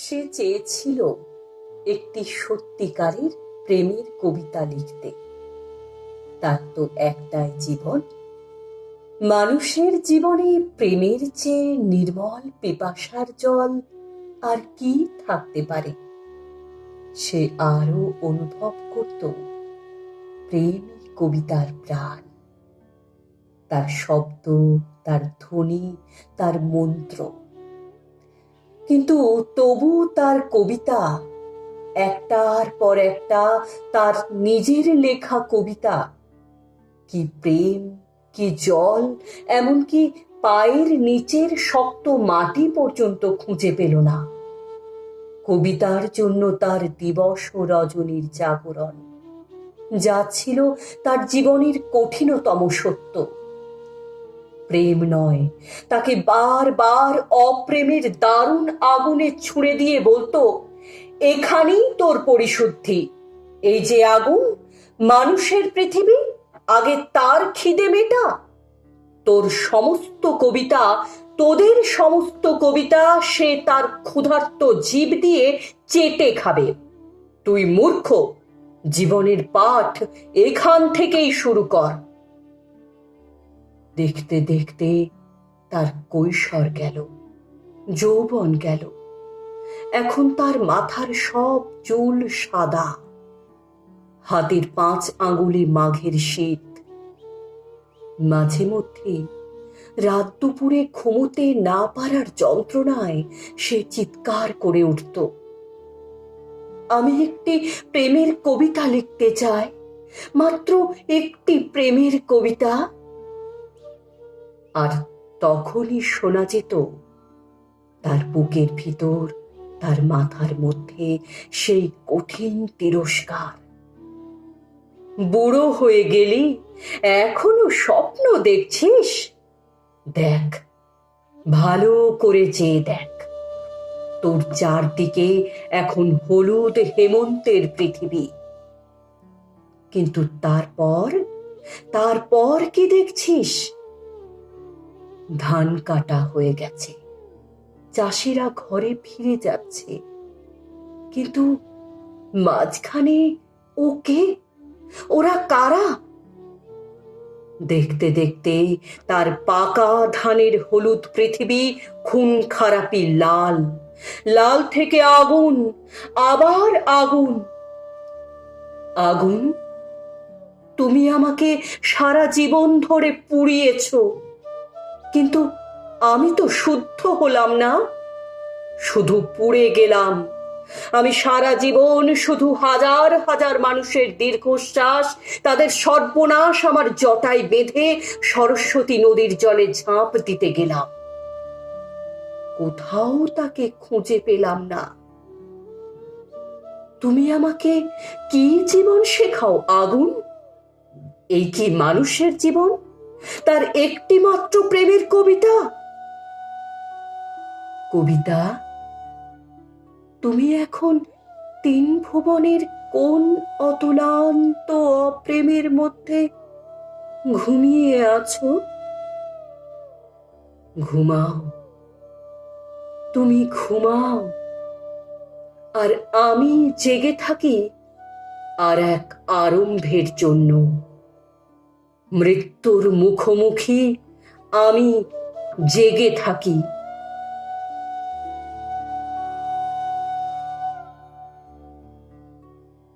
সে চেয়েছিল একটি সত্যিকারের প্রেমের কবিতা লিখতে। তার তো একটাই জীবন। মানুষের জীবনে প্রেমের চেয়ে নির্মল পিপাসার জল আর কি থাকতে পারে? সে আরও অনুভব করত প্রেম কবিতার প্রাণ। তার শব্দ, তার ধ্বনি, তার মন্ত্র কিন্তু তবু তার কবিতা, একটার পর একটা তার নিজের লেখা কবিতা। কি প্রেম, কি জল, এমনকি পায়ের নিচের শক্ত মাটি পর্যন্ত খুঁজে পেল না। কবিতার জন্য তার দিবস ও রজনীর জাগরণ, যা ছিল তার জীবনের কঠিনতম সত্য। প্রেম নয়। তাকে বারবার অপ্রেমের দারুণ আগুনে ছুঁড়ে দিয়ে বলতো, এখানেই তোর পরিশুদ্ধি। এই যে আগুন, মানুষের পৃথিবী, আগে তার খিদে মেটা। তোর সমস্ত কবিতা, তোদের সমস্ত কবিতা সে তার ক্ষুধার্ত জীব দিয়ে চেটে খাবে। তুই মূর্খ, জীবনের পাঠ এখান থেকেই শুরু কর। দেখতে দেখতে তার কৈশোর গেল, যৌবন গেল। এখন তার মাথার সব চুল সাদা, হাতের পাঁচ আঙ্গুলে মাঘের শীত। মাঝে মধ্যে রাত দুপুরে ঘুমোতে না পারার যন্ত্রণায় সে চিৎকার করে উঠত। আমি একটি প্রেমের কবিতা লিখতে চাই, মাত্র একটি প্রেমের কবিতা। আর তখনই শোনা যেত, তার বুকের ভিতর, তার মাথার মধ্যে সেই কঠিন তিরস্কার। বুড়ো হয়ে গেলি, এখনও স্বপ্ন দেখছিস? দেখ, ভালো করে চেয়ে দেখ। তোর চারদিকে এখন হলুদ হেমন্তের পৃথিবী। কিন্তু তারপর তারপর কি দেখছিস? ধান কাটা হয়ে গেছে। চাষিরা ঘরে ফিরে যাচ্ছে। কিন্তু মাঝখানে ওকে ওরা কারা? দেখতে দেখতে তার পাকা ধানের হলুদ পৃথিবী খুন খারাপি লাল। লাল থেকে আগুন, আবার আগুন। আগুন, তুমি আমাকে সারা জীবন ধরে পুড়িয়েছো। কিন্তু আমি তো শুদ্ধ হলাম না। শুধু পুড়ে গেলাম। আমি সারা জীবন শুধু হাজার হাজার মানুষের দীর্ঘশ্বাস, তাদের সর্বনাশ আমার জটায় বেঁধে সরস্বতী নদীর জলে ঝাঁপ দিতে গেলাম। কোথাও তাকে খুঁজে পেলাম না। তুমি আমাকে কি জীবন শেখাও, আগুন? এই কি মানুষের জীবন? তার একটি মাত্র প্রেমের কবিতা। কবিতা, তুমি এখন তিন ভুবনের কোন অতুলান্ত অপ্রেমের মধ্যে ঘুমিয়ে আছো? ঘুমাও। তুমি ঘুমাও। আর আমি জেগে থাকি আর এক আরম্ভের জন্য। মৃত্যুর মুখোমুখি আমি জেগে থাকি।